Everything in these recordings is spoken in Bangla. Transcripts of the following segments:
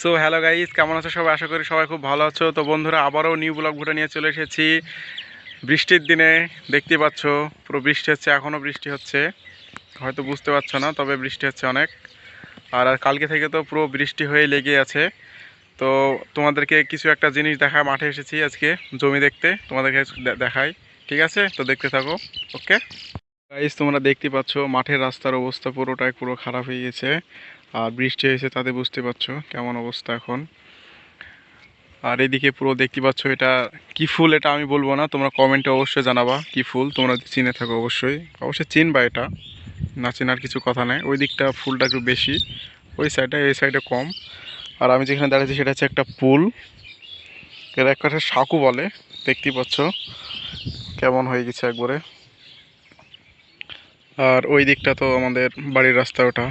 সো হ্যালো গাইজ কেমন আছো সবাই? আশা করি সবাই খুব ভালো আছো। তো বন্ধুরা, আবারও নিউ ব্লগ ভিডিও নিয়ে চলে এসেছি। বৃষ্টির দিনে দেখতে পাচ্ছ, পুরো বৃষ্টি হচ্ছে এখনও বৃষ্টি হচ্ছে। হয়তো বুঝতে পারছ না, তবে বৃষ্টি হচ্ছে অনেক। আর কালকে থেকে তো পুরো বৃষ্টি হয়ে লেগে আছে। তো তোমাদেরকে কিছু একটা জিনিস দেখা, মাঠে এসেছি আজকে, জমি দেখতে, তোমাদেরকে দেখাই। ঠিক আছে? তো দেখতে থাকো, ওকে? গাইস তোমরা দেখতে পাচ্ছ, মাঠের রাস্তার অবস্থা পুরোটাই পুরো খারাপ হয়ে গেছে। আর বৃষ্টি হয়েছে তাতে বুঝতে পারছ কেমন অবস্থা এখন। আর এদিকে পুরো দেখতে পাচ্ছ এটা কি ফুল এটা আমি বলব না, তোমরা কমেন্টে অবশ্যই জানাবা কি ফুল, তোমরা চিনে থাকো অবশ্যই। অবশ্যই চিনবা এটা, না চেনার কিছু কথা নেই। ওই দিকটা ফুলটা একটু বেশি, ওই সাইডে এই সাইডে কম। আর আমি যেখানে দাঁড়িয়েছি সেটা হচ্ছে একটা পুল, এর এক কথা সাঁকু বলে, দেখতে পাচ্ছ কেমন হয়ে গেছে একবারে। আর ওই দিকটা তো আমাদের বাড়ির রাস্তা ওটা।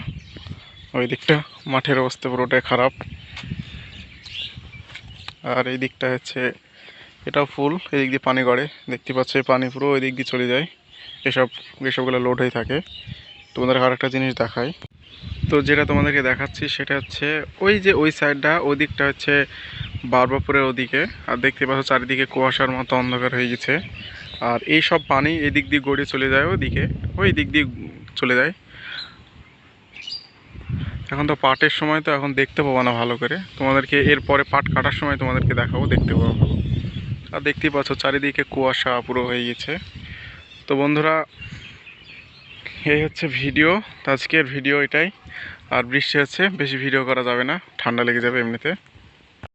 ওই দিকটা মাঠের অবস্থা পুরোটাই খারাপ। আর এই দিকটা হচ্ছে এটাও ফুল, এই দিক দিয়ে পানি গড়ে। দেখতে পাচ্ছ পানি পুরো ওই দিক দিয়ে চলে যায়। এসব এসবগুলো লোড হয়ে থাকে। তোমাদের আর একটা জিনিস দেখায় তো যেটা তোমাদেরকে দেখাচ্ছি সেটা হচ্ছে ওই যে ওই সাইডটা, ওই দিকটা হচ্ছে বারবাপুরের ওদিকে। আর দেখতে পাচ্ছ চারিদিকে কুয়াশার মতো অন্ধকার হয়ে গেছে। আর এই সব পানি এদিক দিয়ে গড়ে চলে যায় ওদিকে, ওই দিক দিয়ে চলে যায়। এখন তো পাটের সময় তো এখন দেখতে পাবো না ভালো করে। তোমাদেরকে এরপরে পাট কাটার সময় তোমাদেরকে দেখাবো, দেখতে পাবো। আর দেখতেই পাচ্ছ, চারিদিকে কুয়াশা পুরো হয়ে গেছে। তো বন্ধুরা, এই হচ্ছে ভিডিও, আজকের ভিডিও এটাই। আর বৃষ্টি হচ্ছে, বেশি ভিডিও করা যাবে না, ঠান্ডা লেগে যাবে এমনিতে।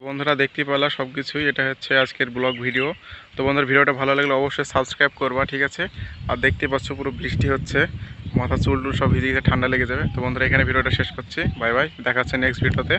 বন্ধুরা দেখতে পেলা সব কিছুই এটা হচ্ছে আজকের ব্লগ ভিডিও। তো বন্ধুরা, ভিডিওটা ভালো লাগলে অবশ্যই সাবস্ক্রাইব করবা, ঠিক আছে? আর দেখতে পাচ্ছ পুরো বৃষ্টি হচ্ছে, মাথা চুল টুল সব ভিজে ঠান্ডা লেগে যাবে। তো বন্ধুরা, এখানে ভিডিওটা শেষ করছি। বাই বাই, দেখা হচ্ছে নেক্সট ভিডিওতে